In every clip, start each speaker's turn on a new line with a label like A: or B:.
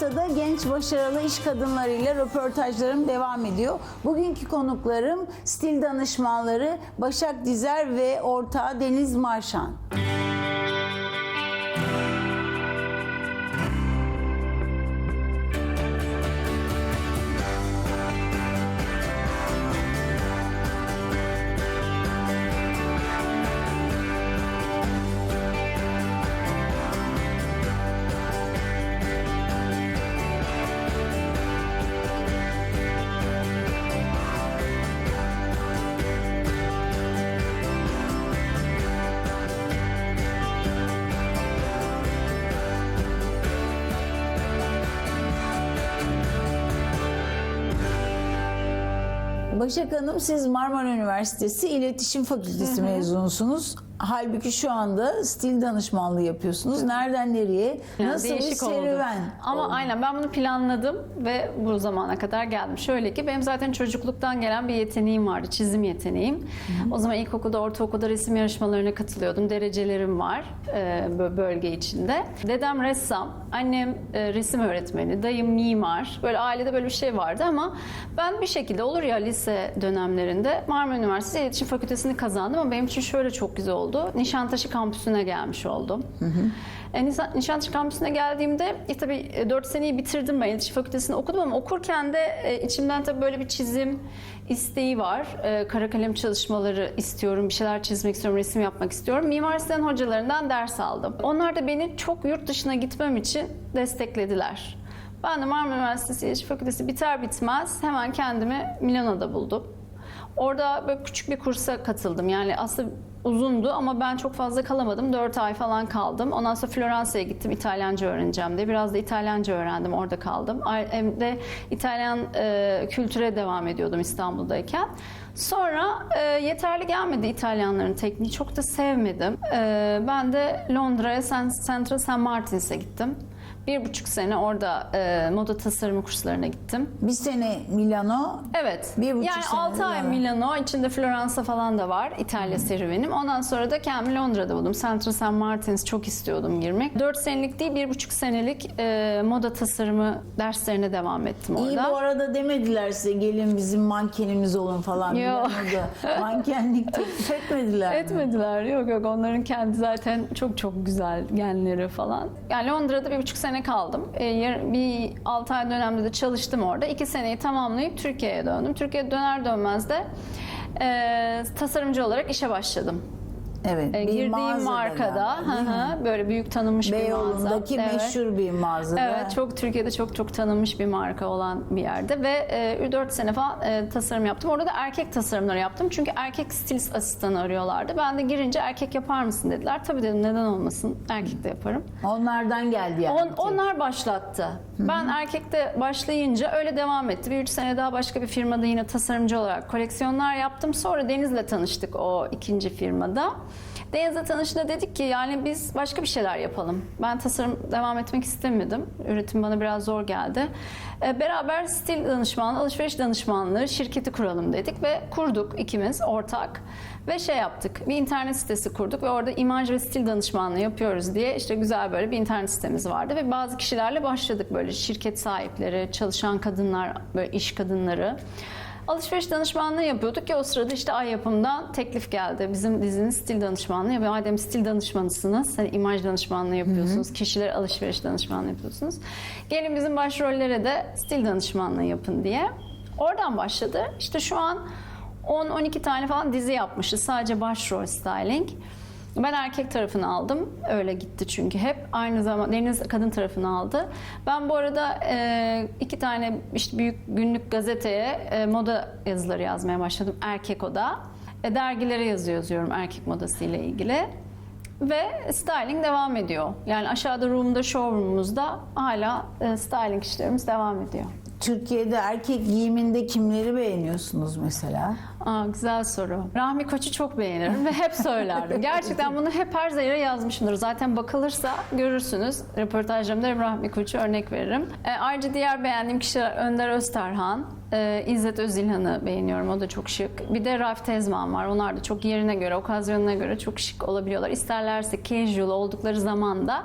A: Merhaba, bu hafta da genç başarılı iş kadınlarıyla röportajlarım devam ediyor. Bugünkü konuklarım stil danışmanları Başak Dizer ve ortağı Deniz Marşan. Başak Hanım siz Marmara Üniversitesi İletişim Fakültesi mezunusunuz. Halbuki şu anda stil danışmanlığı yapıyorsunuz. Nereden nereye?
B: Yani
A: Nasıl bir
B: değişik oldu.
A: serüven?
B: Ama
A: oldu?
B: aynen ben bunu planladım ve bu zamana kadar geldim. Şöyle ki benim zaten çocukluktan gelen bir yeteneğim vardı. Çizim yeteneğim. O zaman ilkokulda, ortaokulda resim yarışmalarına katılıyordum. Derecelerim var e, bö- bölge içinde. Dedem ressam, annem e, resim öğretmeni, dayım mimar. Böyle ailede böyle bir şey vardı ama ben bir şekilde olur ya lise dönemlerinde Marmara Üniversitesi İletişim Fakültesini kazandım ama benim için şöyle çok güzel oldu. Nişantaşı kampüsüne gelmiş oldum. E, Nisan- Nişantaşı kampüsüne geldiğimde e, tabii 4 seneyi bitirdim ben iletişim fakültesini okudum ama okurken de e, içimden tabii böyle bir çizim isteği var. E, kara kalem çalışmaları istiyorum, bir şeyler çizmek istiyorum, resim yapmak istiyorum. Mimar Sinan hocalarından ders aldım. Onlar da beni çok yurt dışına gitmem için desteklediler. Ben de Marmara Üniversitesi İletişim Fakültesi biter bitmez hemen kendimi Milano'da buldum. Orada böyle küçük bir kursa katıldım. Yani aslında uzundu ama ben çok fazla kalamadım. 4 ay falan kaldım. Ondan sonra Floransa'ya gittim İtalyanca öğreneceğim diye. Biraz da İtalyanca öğrendim. Orada kaldım. Hem de İtalyan e, kültüre devam ediyordum İstanbul'dayken. Sonra e, yeterli gelmedi İtalyanların tekniği. Çok da sevmedim. E, ben de Londra'ya Central St. Martins'e gittim. Bir buçuk sene orada e, moda tasarımı kurslarına gittim.
A: Bir sene Milano,
B: Evet.
A: Bir buçuk
B: yani
A: sene
B: 6 ay
A: Milano.
B: Milano, içinde Floransa falan da var. İtalya serüvenim. Ondan sonra da kendimi Londra'da buldum. Central St. Martins çok istiyordum girmek. 4 senelik değil, 1,5 senelik e, moda tasarımı derslerine devam ettim orada.
A: İyi bu arada demediler size gelin bizim mankenimiz olun falan.
B: Yok.
A: Milano'da. Mankenlik teklif etmediler mi?
B: Etmediler. Yok yok onların kendi zaten çok çok güzel genleri falan. Yani Londra'da bir buçuk sene kaldım. Ee, yar- bir 6 ay dönemde de çalıştım orada. 2 seneyi tamamlayıp Türkiye'ye döndüm. Türkiye'ye döner dönmez de e, tasarımcı olarak işe başladım.
A: Evet.
B: E, girdiğim markada hı böyle büyük tanınmış bir mağaza. Evet.
A: meşhur bir mağazada.
B: Evet, çok Türkiye'de çok çok tanınmış bir marka olan bir yerde ve e, 4 sene falan e, tasarım yaptım. Orada da erkek tasarımları yaptım. Çünkü erkek stilist asistanı arıyorlardı. Ben de girince erkek yapar mısın dediler. Tabii dedim neden olmasın? Erkek de yaparım.
A: Onlardan geldi yani.
B: On, onlar başlattı. Ben erkekte başlayınca öyle devam etti. Bir üç sene daha başka bir firmada yine tasarımcı olarak koleksiyonlar yaptım. Sonra Deniz'le tanıştık o ikinci firmada. Deniz'le tanışınca dedik ki yani biz başka bir şeyler yapalım. Ben tasarım devam etmek istemedim. Üretim bana biraz zor geldi. E, Beraber stil danışmanlığı, alışveriş danışmanlığı şirketi kuralım dedik ve kurduk ikimiz ortak. Ve şey yaptık. Bir internet sitesi kurduk ve orada imaj ve stil danışmanlığı yapıyoruz diye işte güzel böyle bir internet sitemiz vardı ve bazı kişilerle başladık böyle şirket sahipleri, çalışan kadınlar, böyle iş kadınları. Alışveriş danışmanlığı yapıyorduk ki o sırada işte Ay Yapım'dan teklif geldi. Bizim dizinin stil danışmanlığı. Ya madem stil danışmanısınız, hani imaj danışmanlığı yapıyorsunuz, kişilere alışveriş danışmanlığı yapıyorsunuz. Gelin bizim başrollere de stil danışmanlığı yapın diye. Oradan başladı. İşte şu an 10-12 tane falan dizi yapmışız. Sadece başrol styling. Ben erkek tarafını aldım. Öyle gitti çünkü hep. Aynı zamanda Deniz kadın tarafını aldı. Ben bu arada e, iki tane işte büyük günlük gazeteye e, moda yazıları yazmaya başladım. Erkek Oda. E, dergilere yazı yazıyorum erkek modası ile ilgili. Ve styling devam ediyor. Yani aşağıda room'da, showroom'umuzda hala e, styling işlerimiz devam ediyor.
A: Türkiye'de erkek giyiminde kimleri beğeniyorsunuz mesela?
B: Aa, güzel soru. Rahmi Koç'u çok beğenirim ve hep söylerdim. Gerçekten bunu hep her yere yazmışımdır. Zaten bakılırsa görürsünüz. Röportajlarımda hep Rahmi Koç'u örnek veririm. E, ayrıca diğer beğendiğim kişiler Önder Özterhan, e, İzzet Özilhan'ı beğeniyorum. O da çok şık. Bir de Raif Tezman var. Onlar da çok yerine göre, okazyonuna göre çok şık olabiliyorlar. İsterlerse casual oldukları zaman da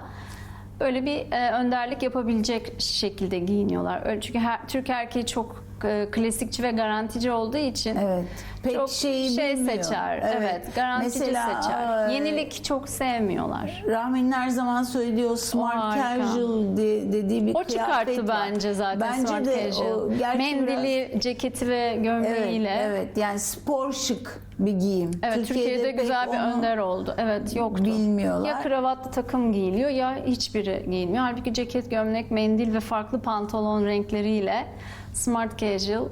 B: böyle bir e, önderlik yapabilecek şekilde giyiniyorlar. Öyle çünkü her, Türk erkeği çok e, klasikçi ve garantici olduğu için
A: Evet. Pek
B: çok
A: şeyi
B: şey
A: bilmiyor.
B: seçer. Evet, garantici
A: Mesela,
B: seçer.
A: e,
B: Yenilik çok sevmiyorlar.
A: Rahmi'nin her zaman söylediği smart casual de- dediği bir
B: O
A: kıyafet
B: çıkarttı
A: var.
B: bence zaten
A: Bence
B: smart
A: de
B: casual.
A: o
B: Mendili, ceketi ve
A: Evet,
B: gömleğiyle.
A: evet. Yani spor şık bir giyim.
B: Evet, Türkiye'de,
A: pek
B: güzel bir önder oldu. Evet yoktu.
A: bilmiyorlar.
B: Ya kravatlı takım giyiliyor ya hiçbiri giyilmiyor. Halbuki ceket, gömlek, mendil ve farklı pantolon renkleriyle smart casual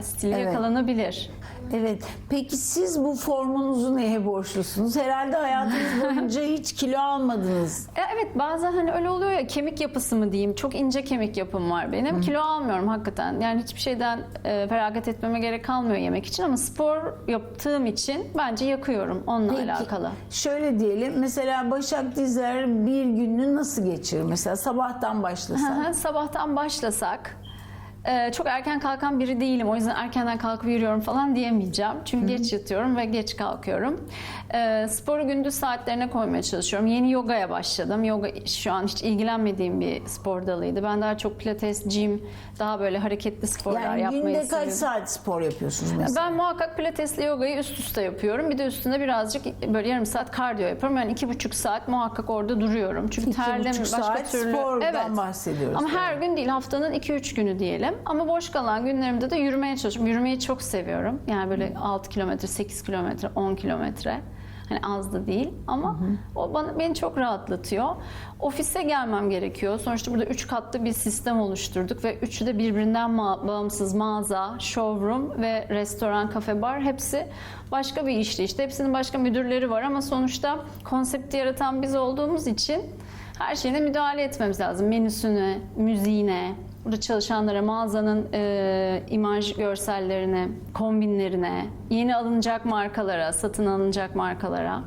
B: stili
A: Evet.
B: yakalanabilir.
A: Evet. Peki siz bu formunuzu neye borçlusunuz? Herhalde hayatınız boyunca hiç kilo almadınız.
B: E, Evet bazen hani öyle oluyor ya kemik yapısı mı diyeyim çok ince kemik yapım var benim kilo almıyorum hakikaten yani hiçbir şeyden e, feragat etmeme gerek kalmıyor yemek için ama spor yaptığım için bence yakıyorum onunla
A: Peki,
B: alakalı.
A: Şöyle diyelim. Mesela Başak Dizer bir gününü nasıl geçirir? Mesela sabahtan başlasa.
B: Hı hı, Sabahtan başlasak e, çok erken kalkan biri değilim. O yüzden erkenden kalkıp yürüyorum falan diyemeyeceğim. Çünkü geç yatıyorum ve geç kalkıyorum. E, sporu gündüz saatlerine koymaya çalışıyorum. Yeni yogaya başladım. Yoga şu an hiç ilgilenmediğim bir spor dalıydı. Ben daha çok pilates, gym, daha böyle hareketli sporlar
A: yani
B: yapmayı
A: günde kaç
B: seviyorum.
A: saat spor yapıyorsunuz mesela?
B: Ben muhakkak pilatesle yogayı üst üste yapıyorum. Bir de üstüne birazcık böyle yarım saat kardiyo yapıyorum. Yani iki buçuk saat muhakkak orada duruyorum. Çünkü
A: İki
B: terlem
A: buçuk
B: başka
A: saat
B: türlü.
A: spordan bahsediyoruz.
B: Ama her gün değil haftanın 2-3 günü diyelim. Ama boş kalan günlerimde de yürümeye çalışıyorum. Yürümeyi çok seviyorum. Yani böyle 6 kilometre, 8 kilometre, 10 kilometre. Hani az da değil ama o bana beni çok rahatlatıyor. Ofise gelmem gerekiyor. Sonuçta burada üç katlı bir sistem oluşturduk ve üçü de birbirinden ma- bağımsız mağaza, showroom ve restoran, kafe, bar hepsi başka bir işleyişte. Hepsinin başka müdürleri var ama sonuçta konsepti yaratan biz olduğumuz için her şeyine müdahale etmemiz lazım. Menüsüne, müziğine, burada çalışanlara, mağazanın e, imaj görsellerine, kombinlerine, yeni alınacak markalara, satın alınacak markalara.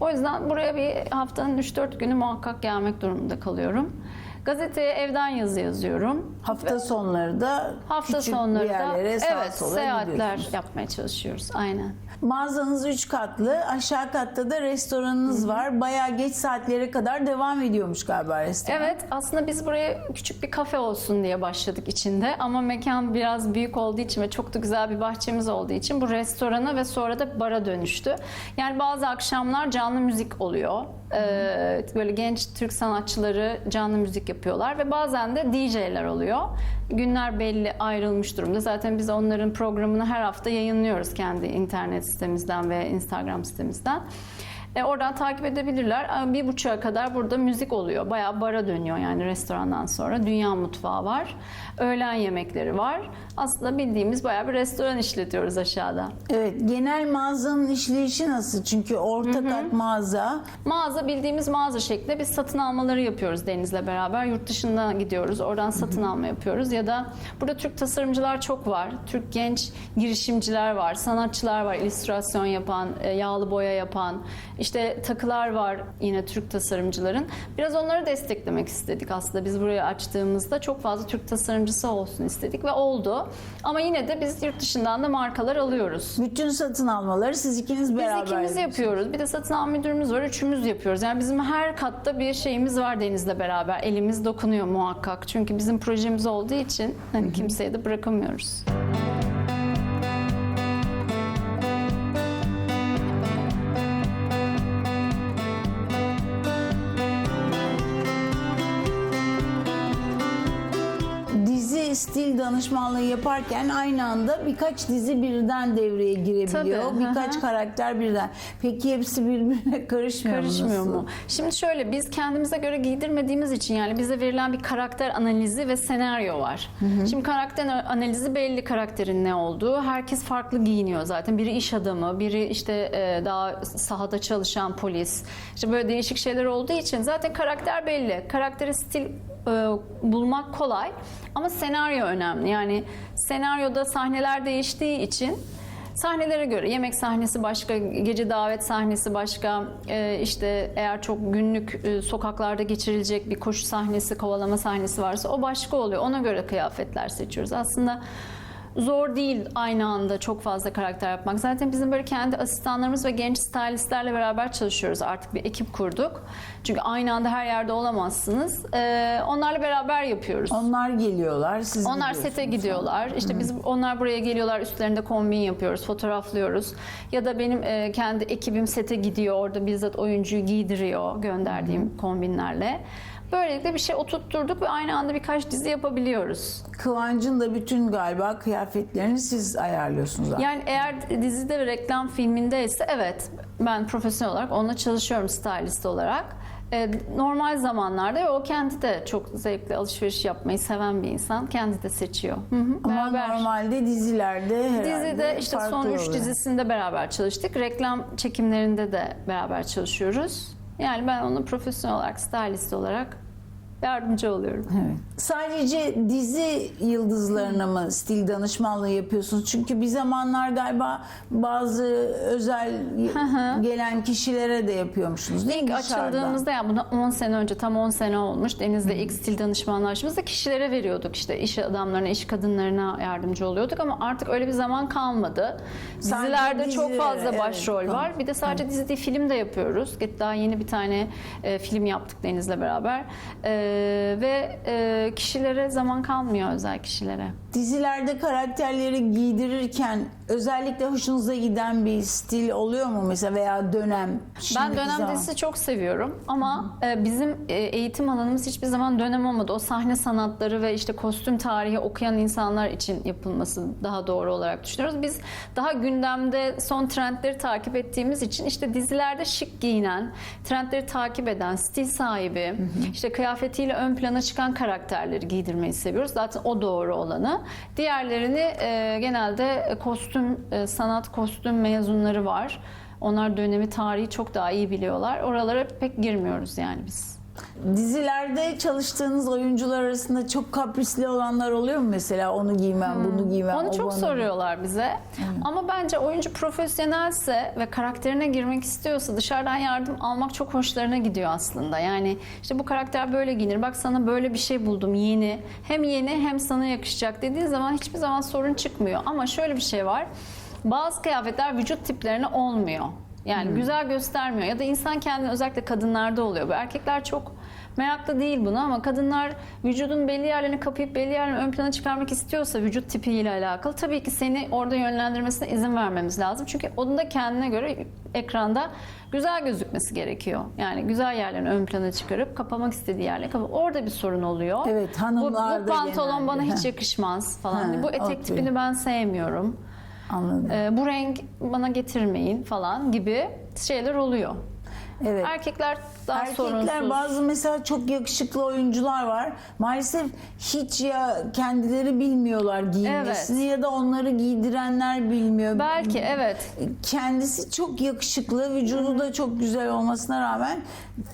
B: O yüzden buraya bir haftanın 3-4 günü muhakkak gelmek durumunda kalıyorum. Gazeteye evden yazı yazıyorum.
A: Hafta sonları da
B: Hafta
A: küçük
B: sonları
A: bir
B: da
A: yerlere sağa
B: evet
A: sola
B: seyahatler yapmaya çalışıyoruz. Aynen.
A: Mağazanız üç katlı. Aşağı katta da restoranınız var. Bayağı geç saatlere kadar devam ediyormuş galiba restoran.
B: Evet aslında biz buraya küçük bir kafe olsun diye başladık içinde ama mekan biraz büyük olduğu için ve çok da güzel bir bahçemiz olduğu için bu restorana ve sonra da bara dönüştü. Yani bazı akşamlar canlı müzik oluyor. Ee, böyle genç Türk sanatçıları canlı müzik yapıyorlar ve bazen de DJ'ler oluyor. Günler belli ayrılmış durumda. Zaten biz onların programını her hafta yayınlıyoruz kendi internet sitemizden ve Instagram sitemizden. E, oradan takip edebilirler. Bir buçuğa kadar burada müzik oluyor. Bayağı bara dönüyor yani restorandan sonra. Dünya mutfağı var. Öğlen yemekleri var. Aslında bildiğimiz bayağı bir restoran işletiyoruz aşağıda.
A: Evet, genel mağazanın işleyişi nasıl? Çünkü orta kat mağaza.
B: Mağaza bildiğimiz mağaza şeklinde biz satın almaları yapıyoruz Deniz'le beraber. Yurt dışına gidiyoruz. Oradan satın alma yapıyoruz. Ya da burada Türk tasarımcılar çok var. Türk genç girişimciler var. Sanatçılar var. illüstrasyon yapan, e, yağlı boya yapan. işte takılar var yine Türk tasarımcıların. Biraz onları desteklemek istedik aslında. Biz burayı açtığımızda çok fazla Türk tasarımcısı olsun istedik ve oldu. Ama yine de biz yurt dışından da markalar alıyoruz.
A: Bütün satın almaları siz ikiniz
B: Biz
A: beraber
B: ikimiz yapıyoruz. Bir de satın alma müdürümüz var. Üçümüz yapıyoruz. Yani bizim her katta bir şeyimiz var Deniz'le beraber. Elimiz dokunuyor muhakkak. Çünkü bizim projemiz olduğu için hani kimseye de bırakamıyoruz.
A: Dizi danışmanlığı yaparken aynı anda birkaç dizi birden devreye girebiliyor.
B: Tabii, hı
A: Birkaç
B: hı.
A: karakter birden. Peki hepsi birbirine karışmıyor,
B: Karışmıyor
A: mu?
B: Şimdi şöyle biz kendimize göre giydirmediğimiz için yani bize verilen bir karakter analizi ve senaryo var. Şimdi karakter analizi belli karakterin ne olduğu. Herkes farklı giyiniyor zaten. Biri iş adamı, biri işte e, daha sahada çalışan polis. İşte böyle değişik şeyler olduğu için zaten karakter belli. Karakteri stil bulmak kolay ama senaryo önemli. Yani senaryoda sahneler değiştiği için Sahnelere göre yemek sahnesi başka, gece davet sahnesi başka, e, işte eğer çok günlük e, sokaklarda geçirilecek bir koşu sahnesi, kovalama sahnesi varsa o başka oluyor. Ona göre kıyafetler seçiyoruz. Aslında zor değil aynı anda çok fazla karakter yapmak. Zaten bizim böyle kendi asistanlarımız ve genç stylistlerle beraber çalışıyoruz. Artık bir ekip kurduk. Çünkü aynı anda her yerde olamazsınız. Ee, onlarla beraber yapıyoruz.
A: Onlar geliyorlar, siz
B: Onlar sete gidiyorlar. İşte biz onlar buraya geliyorlar. Üstlerinde kombin yapıyoruz, fotoğraflıyoruz. Ya da benim e, kendi ekibim sete gidiyor. Orada bizzat oyuncuyu giydiriyor gönderdiğim kombinlerle. Böylelikle bir şey oturtturduk ve aynı anda birkaç dizi yapabiliyoruz.
A: Kıvancın da bütün galiba kıyafetlerini siz ayarlıyorsunuz. zaten.
B: Yani eğer dizide ve reklam filmindeyse evet ben profesyonel olarak onunla çalışıyorum stylist olarak. Ee, normal zamanlarda ve o kendi de çok zevkli alışveriş yapmayı seven bir insan. Kendi de seçiyor. Hı hı,
A: Ama normalde dizilerde herhalde
B: Dizide işte son 3
A: oluyor.
B: dizisinde beraber çalıştık. Reklam çekimlerinde de beraber çalışıyoruz. Yani ben ona profesyonel olarak, stylist olarak yardımcı oluyorum.
A: Evet. Sadece dizi yıldızlarına mı stil danışmanlığı yapıyorsunuz? Çünkü bir zamanlar galiba bazı özel gelen kişilere de yapıyormuşsunuz değil
B: İlk
A: dışarıdan?
B: açıldığımızda ya buna 10 sene önce tam 10 sene olmuş. Deniz'de ilk stil danışmanlığı açtığımızda kişilere veriyorduk işte iş adamlarına, iş kadınlarına yardımcı oluyorduk ama artık öyle bir zaman kalmadı.
A: Sadece
B: Dizilerde çok
A: dizilere,
B: fazla
A: evet,
B: başrol
A: tamam.
B: var. Bir de sadece dizi değil film de yapıyoruz. Daha yeni bir tane e, film yaptık Deniz'le beraber. E, ve e, kişilere zaman kalmıyor özel kişilere.
A: Dizilerde karakterleri giydirirken özellikle hoşunuza giden bir stil oluyor mu mesela veya dönem?
B: Ben dönem
A: zaman.
B: dizisi çok seviyorum ama e, bizim e, eğitim alanımız hiçbir zaman dönem olmadı. O sahne sanatları ve işte kostüm tarihi okuyan insanlar için yapılması daha doğru olarak düşünüyoruz. Biz daha gündemde son trendleri takip ettiğimiz için işte dizilerde şık giyinen, trendleri takip eden, stil sahibi, işte kıyafetiyle ön plana çıkan karakterleri giydirmeyi seviyoruz. Zaten o doğru olanı. Diğerlerini e, genelde kostüm, e, sanat kostüm mezunları var. Onlar dönemi tarihi çok daha iyi biliyorlar. Oralara pek girmiyoruz yani biz.
A: Dizilerde çalıştığınız oyuncular arasında çok kaprisli olanlar oluyor mu mesela onu giymem, bunu giymem.
B: Hmm. Onu çok
A: bana-
B: soruyorlar bize. Ama bence oyuncu profesyonelse ve karakterine girmek istiyorsa dışarıdan yardım almak çok hoşlarına gidiyor aslında. Yani işte bu karakter böyle giyinir. Bak sana böyle bir şey buldum yeni. Hem yeni hem sana yakışacak dediğin zaman hiçbir zaman sorun çıkmıyor. Ama şöyle bir şey var. Bazı kıyafetler vücut tiplerine olmuyor. Yani güzel göstermiyor ya da insan kendini özellikle kadınlarda oluyor. Bu erkekler çok meraklı değil buna ama kadınlar vücudun belli yerlerini kapayıp belli yerlerini ön plana çıkarmak istiyorsa vücut tipiyle alakalı tabii ki seni orada yönlendirmesine izin vermemiz lazım. Çünkü onun da kendine göre ekranda güzel gözükmesi gerekiyor. Yani güzel yerlerini ön plana çıkarıp kapamak istediği yerleri kapı. Orada bir sorun oluyor.
A: Evet,
B: bu,
A: hanımlarda
B: bu pantolon bana
A: genelde.
B: hiç yakışmaz falan.
A: Ha,
B: bu etek
A: okey.
B: tipini ben sevmiyorum.
A: Anladım.
B: Ee, bu renk bana getirmeyin falan gibi şeyler oluyor.
A: Evet.
B: Erkekler daha
A: Erkekler
B: sorunsuz.
A: bazı mesela çok yakışıklı oyuncular var. Maalesef hiç ya kendileri bilmiyorlar giyinmesini ya da onları giydirenler bilmiyor.
B: Belki evet.
A: Kendisi çok yakışıklı, vücudu da çok güzel olmasına rağmen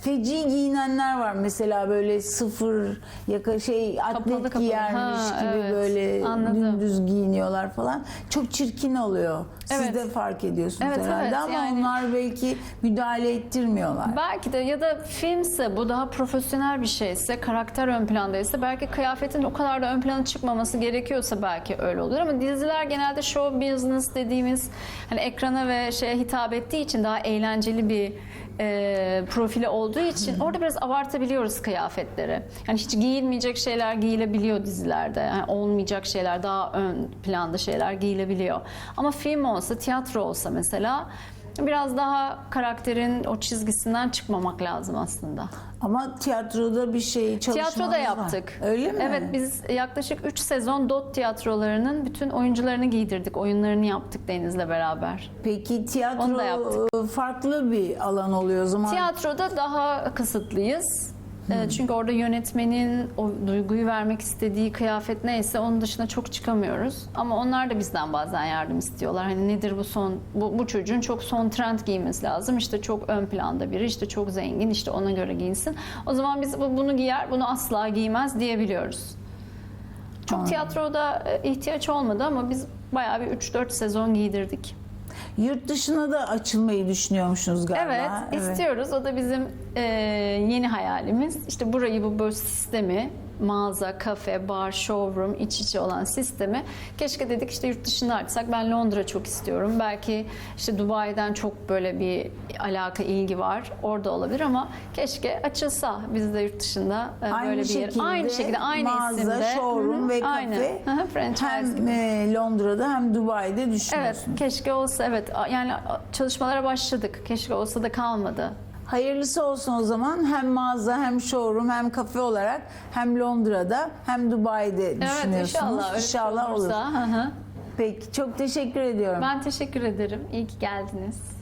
A: feci giyinenler var. Mesela böyle sıfır yaka şey atlet
B: kapalı.
A: giyermiş
B: Ha,
A: gibi
B: evet.
A: böyle
B: Anladım.
A: dümdüz giyiniyorlar falan. Çok çirkin oluyor. Siz
B: Evet.
A: de fark ediyorsunuz
B: Evet,
A: herhalde
B: evet.
A: ama
B: Yani-
A: onlar belki müdahale ettirmiyorlar.
B: Belki de ya da filmse bu daha profesyonel bir şeyse, karakter ön plandaysa belki kıyafetin o kadar da ön plana çıkmaması gerekiyorsa belki öyle olur ama diziler genelde show business dediğimiz hani ekrana ve şeye hitap ettiği için daha eğlenceli bir e, profili olduğu için orada biraz abartabiliyoruz kıyafetleri. Yani hiç giyilmeyecek şeyler giyilebiliyor dizilerde. Yani olmayacak şeyler daha ön planda şeyler giyilebiliyor. Ama film olsa, tiyatro olsa mesela biraz daha karakterin o çizgisinden çıkmamak lazım aslında.
A: Ama tiyatroda bir şey çalışmanız
B: Tiyatroda
A: var.
B: yaptık.
A: Öyle mi?
B: Evet biz yaklaşık 3 sezon DOT tiyatrolarının bütün oyuncularını giydirdik. Oyunlarını yaptık Deniz'le beraber.
A: Peki tiyatro e, farklı bir alan oluyor o zaman.
B: Tiyatroda daha kısıtlıyız. Ee, Çünkü orada yönetmenin o duyguyu vermek istediği kıyafet neyse onun dışına çok çıkamıyoruz. Ama onlar da bizden bazen yardım istiyorlar. Hani nedir bu son bu, bu çocuğun çok son trend giymesi lazım. İşte çok ön planda biri, işte çok zengin, işte ona göre giyinsin. O zaman biz bu- bunu giyer, bunu asla giymez diyebiliyoruz. Çok
A: Anladım.
B: tiyatroda e, ihtiyaç olmadı ama biz bayağı bir 3-4 sezon giydirdik.
A: Yurt dışına da açılmayı düşünüyormuşsunuz galiba.
B: Evet, istiyoruz. O da bizim e, yeni hayalimiz. İşte burayı bu böyle sistemi mağaza, kafe, bar, showroom iç içe olan sistemi keşke dedik işte yurt dışında açsak. Ben Londra çok istiyorum. Belki işte Dubai'den çok böyle bir alaka, ilgi var. Orada olabilir ama keşke açılsa biz de yurt dışında e,
A: Aynı
B: böyle bir yer. Aynı şekilde aynı
A: mağaza,
B: isimde.
A: showroom
B: Hı hı,
A: ve kafe
B: hı, franchise
A: hem
B: gibi.
A: e, Londra'da hem Dubai'de
B: Evet,
A: düşünüyorsunuz.
B: keşke olsa evet. Yani çalışmalara başladık. Keşke olsa da kalmadı.
A: Hayırlısı olsun o zaman hem mağaza hem showroom hem kafe olarak hem Londra'da hem Dubai'de
B: Evet
A: düşünüyorsunuz.
B: inşallah. Öyle şey
A: İnşallah olur.
B: olursa. Hı hı.
A: Peki çok teşekkür ediyorum.
B: Ben teşekkür ederim. İyi ki geldiniz.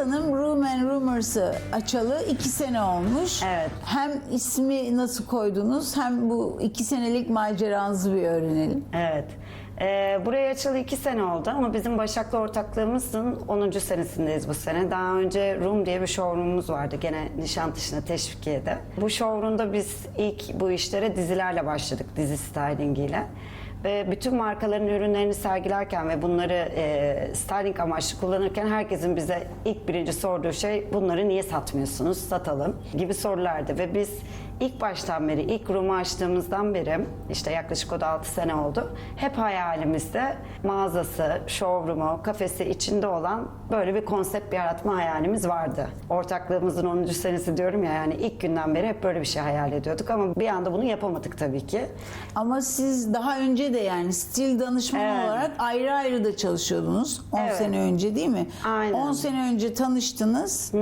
A: Hanım Room and Rumors'ı açalı iki sene olmuş.
C: Evet.
A: Hem ismi nasıl koydunuz hem bu iki senelik maceranızı bir öğrenelim.
C: Evet. Ee, buraya açılı iki sene oldu ama bizim Başak'la ortaklığımızın 10. senesindeyiz bu sene. Daha önce Room diye bir showroomumuz vardı gene Nişantaşı'na Teşvikiye'de. Bu showroomda biz ilk bu işlere dizilerle başladık, dizi stylingiyle. Ve bütün markaların ürünlerini sergilerken ve bunları e, styling amaçlı kullanırken herkesin bize ilk birinci sorduğu şey bunları niye satmıyorsunuz, satalım gibi sorulardı. Ve biz ilk baştan beri, ilk room'u açtığımızdan beri işte yaklaşık o da 6 sene oldu. Hep hayalimizde mağazası, showroom'u, kafesi içinde olan böyle bir konsept yaratma hayalimiz vardı. Ortaklığımızın 10. senesi diyorum ya yani ilk günden beri hep böyle bir şey hayal ediyorduk ama bir anda bunu yapamadık tabii ki.
A: Ama siz daha önce de yani stil danışmanı
C: Evet.
A: olarak ayrı ayrı da çalışıyordunuz 10
C: Evet.
A: sene önce değil mi?
C: Aynen.
A: 10 sene önce tanıştınız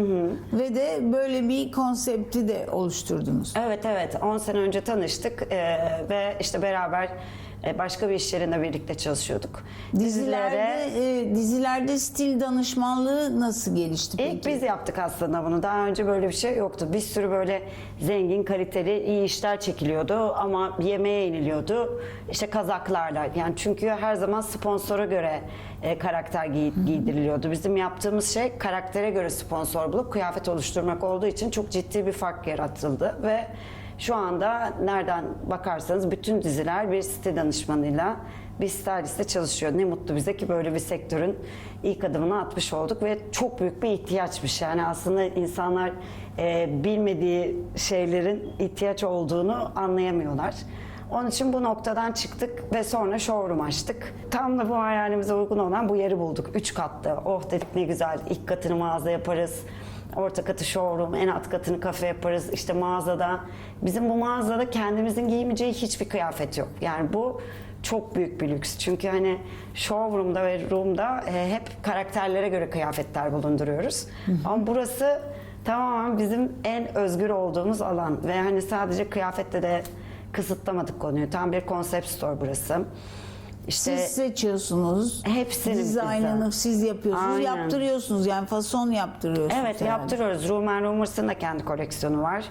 A: ve de böyle bir konsepti de oluşturdunuz.
C: Evet evet 10 sene önce tanıştık eee, ve işte beraber e, başka bir iş yerinde birlikte çalışıyorduk.
A: Dizilerde e, dizilerde stil danışmanlığı nasıl gelişti peki?
C: İlk biz yaptık aslında bunu. Daha önce böyle bir şey yoktu. Bir sürü böyle zengin, kaliteli, iyi işler çekiliyordu ama yemeğe iniliyordu. İşte kazaklarla. Yani çünkü her zaman sponsora göre e, karakter giy- giydiriliyordu. Bizim yaptığımız şey karaktere göre sponsor bulup kıyafet oluşturmak olduğu için çok ciddi bir fark yaratıldı ve şu anda nereden bakarsanız bütün diziler bir site danışmanıyla bir stylistle çalışıyor. Ne mutlu bize ki böyle bir sektörün ilk adımını atmış olduk ve çok büyük bir ihtiyaçmış. Yani aslında insanlar e, bilmediği şeylerin ihtiyaç olduğunu anlayamıyorlar. Onun için bu noktadan çıktık ve sonra showroom açtık. Tam da bu hayalimize uygun olan bu yeri bulduk. Üç katlı. Oh dedik ne güzel. İlk katını mağaza yaparız. Orta katı showroom, en alt katını kafe yaparız. İşte mağazada. Bizim bu mağazada kendimizin giymeyeceği hiçbir kıyafet yok. Yani bu çok büyük bir lüks. Çünkü hani showroom'da ve room'da e, hep karakterlere göre kıyafetler bulunduruyoruz. Ama burası tamamen bizim en özgür olduğumuz alan. Ve hani sadece kıyafette de kısıtlamadık konuyu. Tam bir concept store burası. İşte
A: Siz seçiyorsunuz.
C: Hepsini
A: Dizaynını
C: bizden.
A: siz yapıyorsunuz.
C: Aynen.
A: Yaptırıyorsunuz yani fason yaptırıyorsunuz.
C: Evet
A: herhalde.
C: yaptırıyoruz. Rumen Rumers'ın da kendi koleksiyonu var.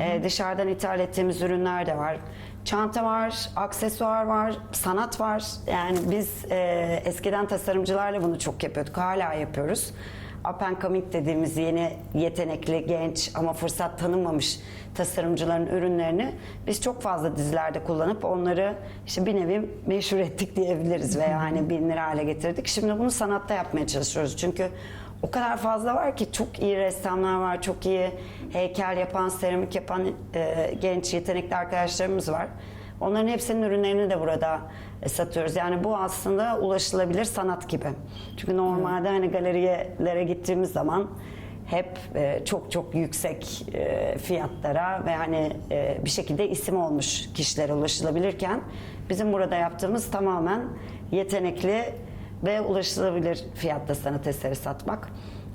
C: Ee, dışarıdan ithal ettiğimiz ürünler de var. Çanta var, aksesuar var, sanat var. Yani biz e, eskiden tasarımcılarla bunu çok yapıyorduk. Hala yapıyoruz. Up and coming dediğimiz yeni yetenekli, genç ama fırsat tanınmamış tasarımcıların ürünlerini biz çok fazla dizilerde kullanıp onları işte bir nevi meşhur ettik diyebiliriz veya hani bilinir hale getirdik. Şimdi bunu sanatta yapmaya çalışıyoruz. Çünkü o kadar fazla var ki çok iyi ressamlar var, çok iyi heykel yapan, seramik yapan e, genç yetenekli arkadaşlarımız var. Onların hepsinin ürünlerini de burada e, satıyoruz. Yani bu aslında ulaşılabilir sanat gibi. Çünkü normalde hani galerilere gittiğimiz zaman hep e, çok çok yüksek e, fiyatlara ve hani bir şekilde isim olmuş kişilere ulaşılabilirken bizim burada yaptığımız tamamen yetenekli ve ulaşılabilir fiyatta sanat eseri satmak.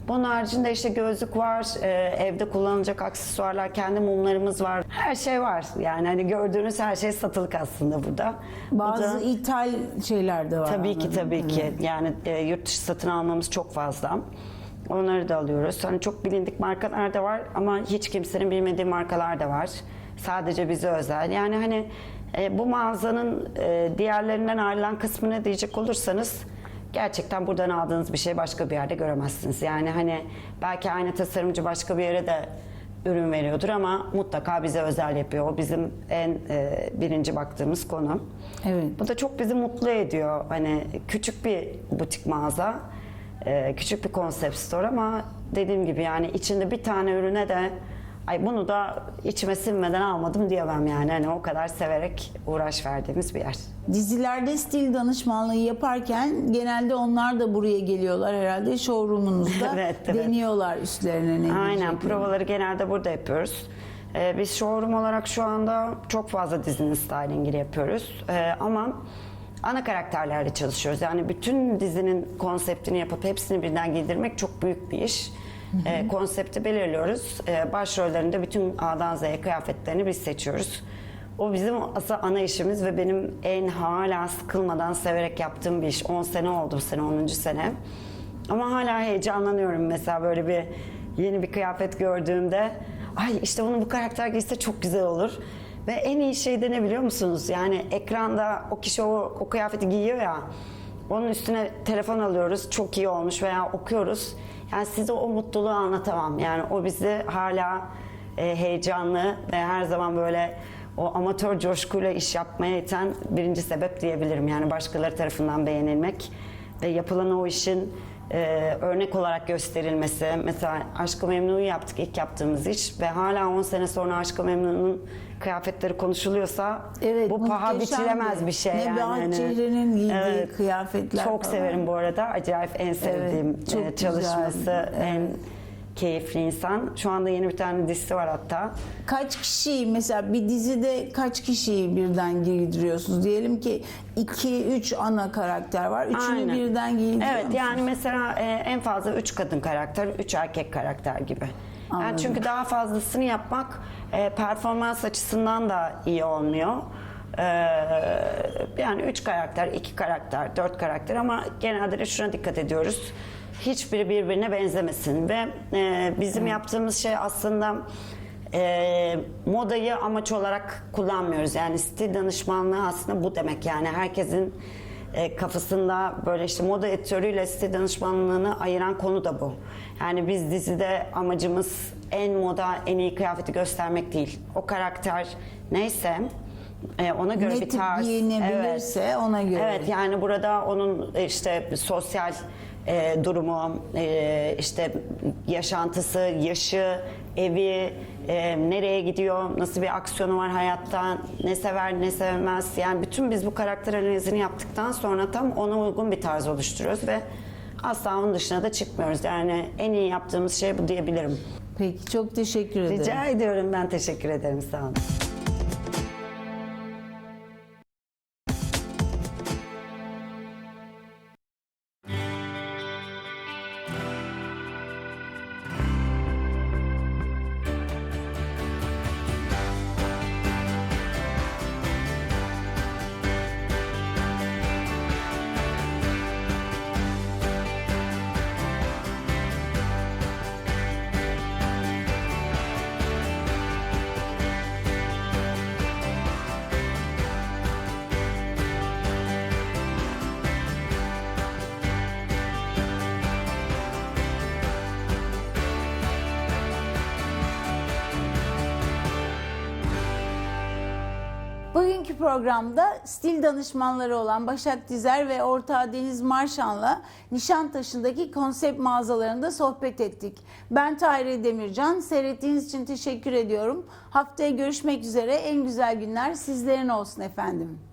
C: Bunun haricinde işte gözlük var, e, evde kullanılacak aksesuarlar, kendi mumlarımız var. Her şey var. Yani hani gördüğünüz her şey satılık aslında burada.
A: Bazı
C: Burada-
A: ithal şeyler de var.
C: Tabii ki
A: anladım.
C: tabii ki. Yani e, yurt dışı satın almamız çok fazla. Onları da alıyoruz. Hani çok bilindik markalar da var ama hiç kimsenin bilmediği markalar da var. Sadece bize özel. Yani hani e, bu mağazanın e, diğerlerinden ayrılan kısmı ne diyecek olursanız gerçekten buradan aldığınız bir şey başka bir yerde göremezsiniz. Yani hani belki aynı tasarımcı başka bir yere de ürün veriyordur ama mutlaka bize özel yapıyor. O bizim en e, birinci baktığımız konu.
A: Evet.
C: Bu da çok bizi mutlu ediyor. Hani küçük bir butik mağaza, e, küçük bir konsept store ama dediğim gibi yani içinde bir tane ürüne de ay bunu da içime sinmeden almadım diyemem yani. Hani o kadar severek uğraş verdiğimiz bir yer.
A: Dizilerde stil danışmanlığı yaparken genelde onlar da buraya geliyorlar herhalde showroom'unuzda
C: Evet, evet.
A: deniyorlar üstlerine ne
C: Aynen provaları genelde burada yapıyoruz. Ee, biz showroom olarak şu anda çok fazla dizinin stylingini yapıyoruz. Ee, ama ana karakterlerle çalışıyoruz. Yani bütün dizinin konseptini yapıp hepsini birden giydirmek çok büyük bir iş. Ee, konsepti belirliyoruz. Ee, başrollerinde bütün A'dan Z'ye kıyafetlerini biz seçiyoruz. O bizim asıl ana işimiz ve benim en hala sıkılmadan severek yaptığım bir iş. 10 sene oldu bu sene, 10. sene. Ama hala heyecanlanıyorum mesela böyle bir yeni bir kıyafet gördüğümde. Ay işte bunu bu karakter giyse çok güzel olur. Ve en iyi şey de ne biliyor musunuz? Yani ekranda o kişi o, o kıyafeti giyiyor ya. Onun üstüne telefon alıyoruz. Çok iyi olmuş veya okuyoruz. Yani size o mutluluğu anlatamam. Yani o bizi hala e, heyecanlı ve her zaman böyle o amatör coşkuyla iş yapmaya iten birinci sebep diyebilirim. Yani başkaları tarafından beğenilmek ve yapılan o işin e, örnek olarak gösterilmesi. Mesela Aşk-ı Memnu'yu yaptık ilk yaptığımız iş ve hala 10 sene sonra Aşk-ı Memnu'nun kıyafetleri konuşuluyorsa
A: Evet,
C: bu paha biçilemez bir şey.
A: Nebahat
C: yani. Hani-
A: Cehre'nin giydiği kıyafetler
C: Çok
A: falan.
C: severim bu arada. Acayip en sevdiğim
A: çok
C: e, çalışması,
A: güzel.
C: en keyifli insan. Şu anda yeni bir tane dizisi var hatta.
A: Kaç kişiyi mesela bir dizide kaç kişiyi birden giydiriyorsunuz? Diyelim ki 2-3 ana karakter var. Üçünü
C: Aynen.
A: birden giydiriyor
C: Evet
A: musunuz?
C: yani mesela e, en fazla üç kadın karakter, üç erkek karakter gibi. Yani
A: Anladım.
C: çünkü daha fazlasını yapmak e, performans açısından da iyi olmuyor. E, yani üç karakter, iki karakter, dört karakter ama genelde de şuna dikkat ediyoruz. Hiçbiri birbirine benzemesin ve e, bizim yaptığımız şey aslında e, modayı amaç olarak kullanmıyoruz. Yani stil danışmanlığı aslında bu demek yani herkesin e, kafasında böyle işte moda editörüyle stil danışmanlığını ayıran konu da bu. Yani biz dizide amacımız en moda, en iyi kıyafeti göstermek değil. O karakter neyse e, ona göre
A: Ne
C: bir tarz.
A: giyinebilirse ona göre.
C: Evet yani burada onun e, işte sosyal e, durumu, e, işte yaşantısı, yaşı, evi, e, nereye gidiyor, nasıl bir aksiyonu var hayatta, ne sever ne sevmez. Yani bütün biz bu karakter analizini yaptıktan sonra tam ona uygun bir tarz oluşturuyoruz ve asla onun dışına da çıkmıyoruz. Yani en iyi yaptığımız şey bu diyebilirim.
A: Peki çok teşekkür ederim.
C: Rica ediyorum ben teşekkür ederim sağ olun.
A: Bugünkü programda stil danışmanları olan Başak Dizer ve ortağı Deniz Marşan'la Nişantaşı'ndaki konsept mağazalarında sohbet ettik. Ben Tahir Demircan. Seyrettiğiniz için teşekkür ediyorum. Haftaya görüşmek üzere. En güzel günler sizlerin olsun efendim.